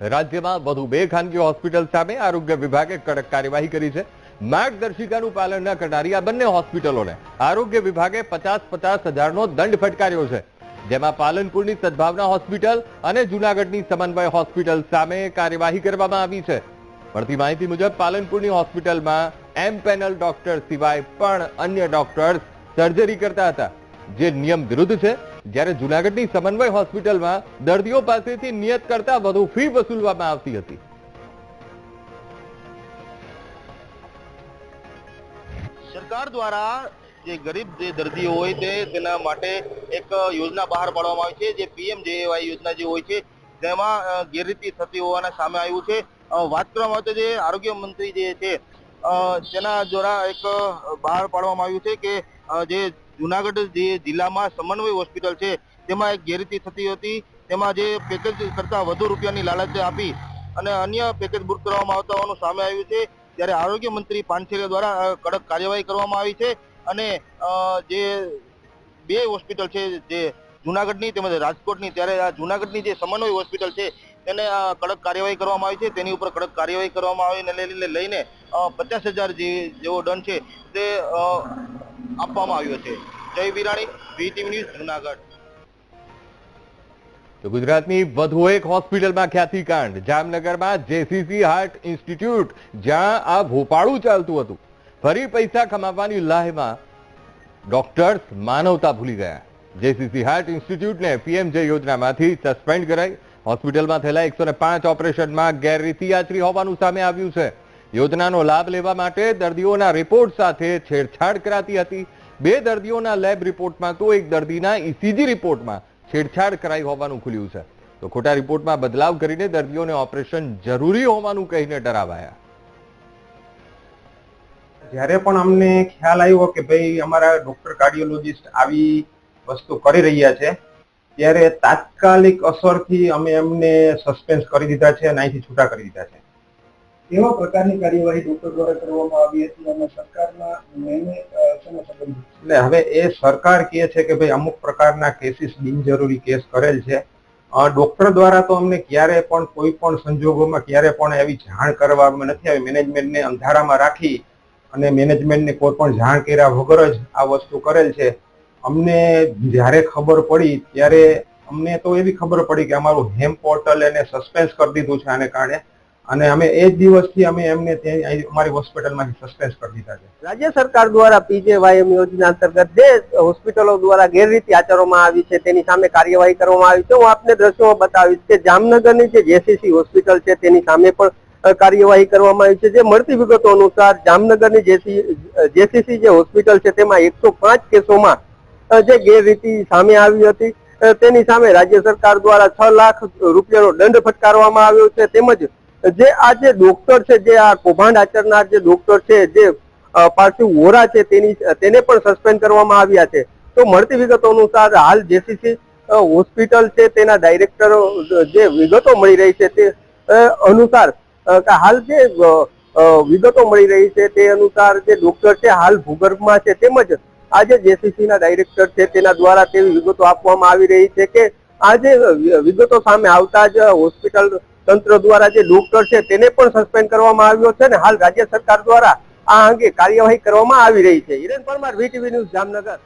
રાજ્યમાં વધુ બે ખાનગી હોસ્પિટલ સામે આરોગ્ય વિભાગે કડક કાર્યવાહી કરી છે. માર્ગદર્શિકાનું પાલન ન કરનારી આ બંને હોસ્પિટલોને આરોગ્ય વિભાગે પચાસ પચાસ હજારનો દંડ ફટકાર્યો છે. જેમાં પાલનપુરની સદભાવના હોસ્પિટલ અને જુનાગઢની સમન્વય હોસ્પિટલ સામે કાર્યવાહી કરવામાં આવી છે. મળતી માહિતી મુજબ પાલનપુરની હોસ્પિટલમાં એમ પેનલ ડોક્ટર સિવાય પણ અન્ય ડોક્ટર્સ સર્જરી કરતા હતા. જે નિયમ વિરુદ્ધ છે, જ્યારે જુનાગઢની સમન્વય હોસ્પિટલમાં દર્દીઓ પાસેથી નિયત કરતા વધુ ફી વસૂલવામાં આવતી હતી. સરકાર દ્વારા જે ગરીબ જે દર્દીઓ હોય તેના માટે એક યોજના બહાર પાડવામાં આવી છે, જે પીએમ જેએવાય યોજના જે હોય છે, તેમાં ગેરરીતિ થતી હોવાના સામે આવ્યું છે. વાત કરવામાં તો જે આરોગ્ય મંત્રી જે છે તેના દ્વારા એક બહાર પાડવામાં આવ્યું છે કે જે જુનાગઢ જે જિલ્લામાં સમન્વય હોસ્પિટલ છે, તેમાં એક ગેરરીતિ થતી હતી. તેમાં જે પેકેજ કરતાં વધુ રૂપિયાની લાલચ આપી અને અન્ય પેકેજ બુક કરવામાં આવતા હોવાનું સામે આવ્યું છે. ત્યારે આરોગ્ય મંત્રી પાનસેરિયા દ્વારા કડક કાર્યવાહી કરવામાં આવી છે અને જે બે હોસ્પિટલ છે, જે જુનાગઢની તેમજ રાજકોટની, ત્યારે આ જુનાગઢની જે સમન્વય હોસ્પિટલ છે, તેને કડક કાર્યવાહી કરવામાં આવી છે. તેની ઉપર કડક કાર્યવાહી કરવામાં આવીને લઈને પચાસ હજાર જેવો દંડ છે, તે આપવામાં આવ્યો છે. જય વિરાણી, વીટીવી ન્યૂઝ, જૂનાગઢ. તો ગુજરાતની વધુ એક હોસ્પિટલમાં ખ્યાતિકાંડ. જામનગરમાં જેસીસી હાર્ટ ઇન્સ્ટિટ્યૂટ, જ્યાં આ ભોપાળું ચાલતું હતું. ફરી પૈસા કમાવવાની લાહમાં ડોક્ટર્સ માનવતા ભૂલી ગયા. જેસીસી હાર્ટ ઇન્સ્ટિટ્યૂટને પીએમજે યોજનામાંથી સસ્પેન્ડ કરાઈ. હોસ્પિટલમાં થયેલા એકસો ઓપરેશનમાં ગેરરીતિ આચરી હોવાનું સામે આવ્યું છે. યોજનાનો લાભ લેવા માટે દર્દીઓના રિપોર્ટ સાથે છેડછાડ કરાતી હતી. બે દર્દીઓના લેબ રિપોર્ટમાં તો એક દર્દીના ઈસીજી રિપોર્ટમાં છેડછાડ કરાઈ હોવાનું ખુલ્યું છે. તો ખોટા રિપોર્ટમાં બદલાવ કરીને દર્દીઓને ઓપરેશન જરૂરી હોવાનું કહીને ડરાવાયા. જ્યારે પણ અમને ખ્યાલ આવ્યો કે ભાઈ અમારા ડોક્ટર કાર્ડિયોલોજિસ્ટ આવી વસ્તુ કરી રહ્યા છે, ત્યારે તાત્કાલિક અસરથી અમે એમને સસ્પેન્સ કરી દીધા છે અને અહીંથી છૂટા કરી દીધા છે. કેવા પ્રકારની કાર્યવાહી ડોક્ટર દ્વારા કરવામાં આવી હતી અને સરકારના નિર્ણય સંબંધિત એટલે હવે એ સરકાર કહે છે કે ભાઈ અમુક પ્રકારના કેસીસ બિનજરૂરી કેસ કરેલ છે. ડોક્ટર દ્વારા તો અમને ક્યારે પણ કોઈ પણ સંજોગોમાં ક્યારે પણ એવી જાણ કરવામાં નથી આવી. મેનેજમેન્ટને અંધારામાં રાખી અને મેનેજમેન્ટને કોઈ પણ જાણ કર્યા વગર જ આ વસ્તુ કરેલ છે. અમને જ્યારે ખબર પડી ત્યારે અમને તો એવી ખબર પડી કે અમારું હેમ પોર્ટલ એને સસ્પેન્સ કરી દીધું છે આને કારણે. અને અમે એ જ દિવસથી અમે એમને ત્યાં અમારી હોસ્પિટલમાંથી સસ્પેન્સ કરી દીધા છે. રાજ્ય સરકાર દ્વારા પીજેવાયએમ યોજના અંતર્ગત જે હોસ્પિટલો દ્વારા ગેરરીતિ આચરવામાં આવી છે, તેની સામે કાર્યવાહી કરવામાં આવી છે. હું આપને દ્રશ્યોમાં બતાવીશ કે જામનગરની જે જેસીસી હોસ્પિટલ છે, તેની સામે પણ કાર્યવાહી કરવામાં આવી છે. જે મળતી વિગતો અનુસાર જામનગરની જેસી જેસીસી જે હોસ્પિટલ છે, તેમાં એકસો પાંચ કેસોમાં જે ગેરરીતિ સામે આવી હતી. તેની સામે રાજ્ય સરકાર દ્વારા છ લાખ રૂપિયાનો દંડ ફટકારવામાં આવ્યો છે. તેમજ જે આ જે ડોક્ટર છે, જે આ કૌભાંડ આચરનાર જે ડોક્ટર છે, જે પાર્થિવ વોરા છે, તેની, તેને પણ સસ્પેન્ડ કરવામાં આવ્યા છે. તો મળતી વિગતો અનુસાર હાલ જેસીસી હોસ્પિટલ છે, તેના ડાયરેક્ટરો જે વિગતો મળી રહી છે તે અનુસાર હાલ જે વિગતો મળી રહી છે તે અનુસાર જે ડોક્ટર છે, હાલ ભૂગર્ભમાં છે, તેમજ આજે જેસીસી ના ડાયરેક્ટર છે, તેના દ્વારા તેવી વિગતો આપવામાં આવી રહી છે કે આ જે વિગતો સામે આવતા જ હોસ્પિટલ તંત્ર દ્વારા જે ડોક્ટર છે તેને પણ સસ્પેન્ડ કરવામાં આવ્યો છે ને હાલ રાજ્ય સરકાર દ્વારા આ અંગે કાર્યવાહી કરવામાં આવી રહી છે. Hiren Parmar VTV news Jamnagar.